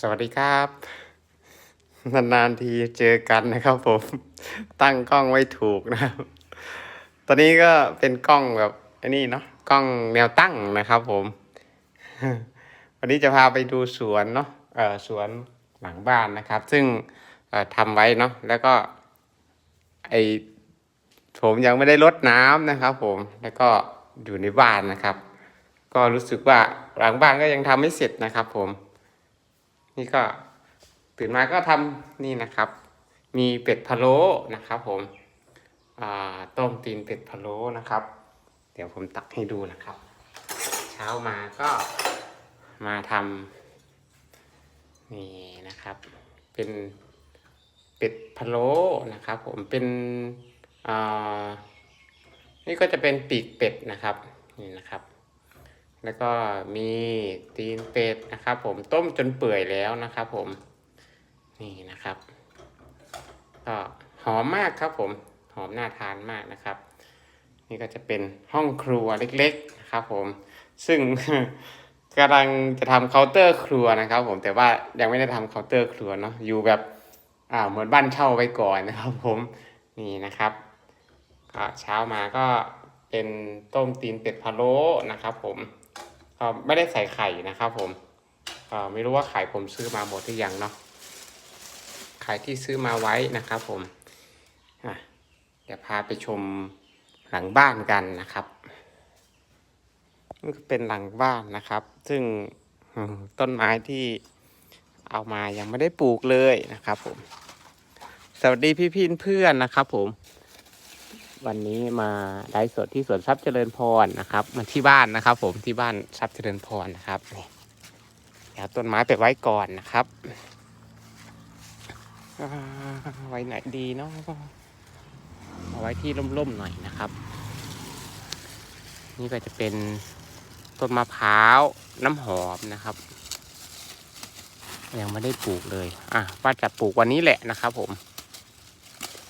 สวัสดีครับ นานๆทีเจอกันนะครับผม ตั้งกล้องไว้ถูกนะครับ ตอนนี้ก็เป็นกล้องแบบไอันนี้เนาะกล้องแนวตั้งนะครับผม วันนี้จะพาไปดูสวนเนาะเออสวนหลังบ้านนะครับ ซึ่งทำไว้เนาะแล้วก็ไอผมยังไม่ได้รดน้ำนะครับ ผม แล้วก็อยู่ในบ้านนะครับ ก็รู้สึกว่าหลังบ้านก็ยังทำไม่เสร็จนะครับ ผม นี่ก็ตื่นมาก็ทำนี่นะครับ มีเป็ดพะโล้นะครับ ผมต้มตีนเป็ดพะโล้นะครับ เดี๋ยวผมตักให้ดูนะครับ เช้ามาก็มาทำนี่นะครับ เป็นเป็ดพะโล้นะครับ ผมเป็นนี่ก็จะเป็นปีกเป็ดนะครับนี่นะครับ แล้วก็มีตีนเป็ดนะครับผมต้มจนเปื่อยแล้วนะครับผมนี่นะครับก็หอมมากครับผมหอมน่าทานมากนะครับ นี่ก็จะเป็นห้องครัวเล็กๆนะครับผม ซึ่งกำลังจะทำเคาน์เตอร์ครัวนะครับ ผมแต่ว่ายังไม่ได้ทำเคาน์เตอร์ครัวเนาะอยู่แบบอ่าเหมือนบ้านเช่าไว้ก่อนนะครับ ผมนี่นะครับก็เช้ามาก็เป็นต้มตีนเป็ดพะโล้นะครับ ผม ไม่ได้ใส่ไข่นะครับ ผมก็ไม่รู้ว่าไข่ผมซื้อมาหมดหรือยังเนาะไข่ที่ซื้อมาไว้นะครับ ผมเดี๋ยวพาไปชมหลังบ้านกันนะครับนี่ก็เป็นหลังบ้านนะครับ ซึ่งต้นไม้ที่เอามายังไม่ได้ปลูกเลยนะครับ ผม สวัสดีพี่พี่เพื่อนนะครับ ผม วันนี้มาไลฟ์สดที่สวนทรัพย์เจริญพรนะครับมาที่บ้านนะครับ ผมที่บ้านทรัพย์เจริญพรนะครับเดี๋ยวต้นไม้ไปไว้ก่อนนะครับอ่าไว้ไหนดีเนาะเอาไว้ที่ร่มๆหน่อยนะครับ นี่ก็จะเป็นต้นมะพร้าวน้ำหอมนะครับ ยังไม่ได้ปลูกเลย อะว่าจะปลูกวันนี้แหละนะครับ ผม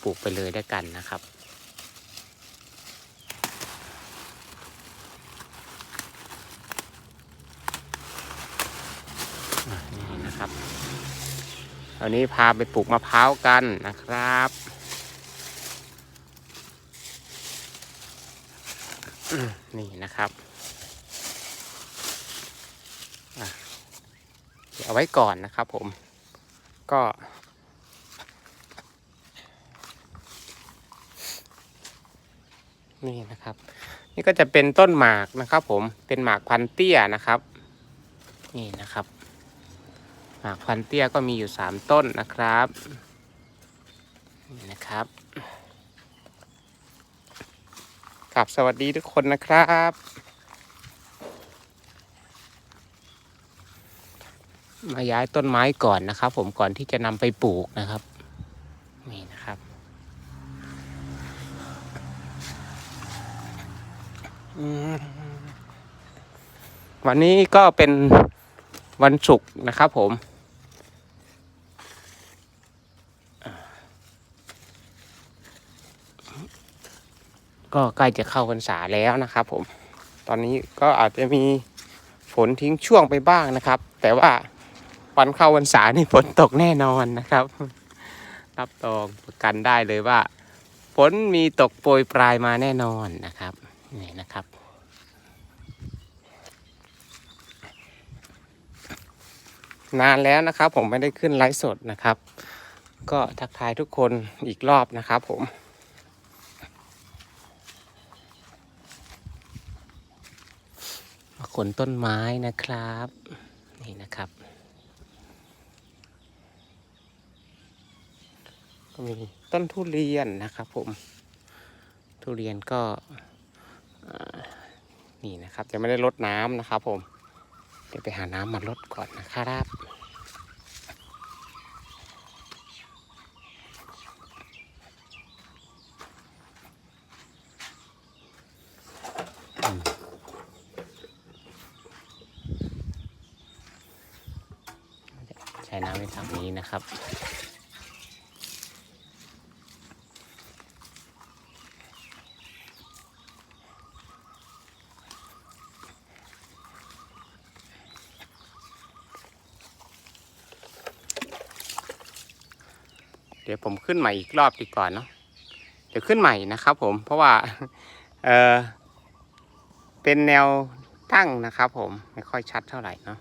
ปลูกไปเลยได้กันนะครับ อะนี่นะครับ วันนี้พาไปปลูกมะพร้าวกันนะครับ นี่นะครับเอาไว้ก่อนนะครับผม ก็ นี่นะครับ นี่ก็จะเป็นต้นหมากนะครับผม เป็นหมากพันเตี้ยนะครับ นี่นะครับ หมากพันเตี้ยก็มีอยู่สามต้นนะครับนี่นะครับครับสวัสดีทุกคนนะครับมาย้ายต้นไม้ก่อนนะครับ ผมก่อนที่จะนำไปปลูกนะครับนี่นะครับ วันนี้ก็เป็นวันศุกร์นะครับผม ก็ใกล้จะเข้าพรรษาแล้วนะครับผม ตอนนี้ก็อาจจะมีฝนทิ้งช่วงไปบ้างนะครับ แต่ว่าวันเข้าพรรษานี่ฝนตกแน่นอนนะครับ รับรองประกันได้เลยว่าฝนมีตกโปรยปลายมาแน่นอนนะครับนี่นะครับ นานแล้วนะครับผมไม่ได้ขึ้นไลฟ์สดนะครับ ก็ทักทายทุกคนอีกรอบนะครับผม มา ขนต้นไม้นะครับ นี่นะครับ ก็มีต้นทุเรียนนะครับผม ทุเรียนก็นี่นะครับยังไม่ได้ลดน้ำนะครับผม เดี๋ยวไปหาน้ำมาลดก่อนนะครับ ใช้น้ำในถังนี้นะครับ เดี๋ยวผมขึ้นใหม่อีกรอบดีก่อนเนาะเดี๋ยวขึ้นใหม่นะครับผมเพราะว่าเออเป็นแนวตั้งนะครับผมไม่ค่อยชัดเท่าไหร่เนาะ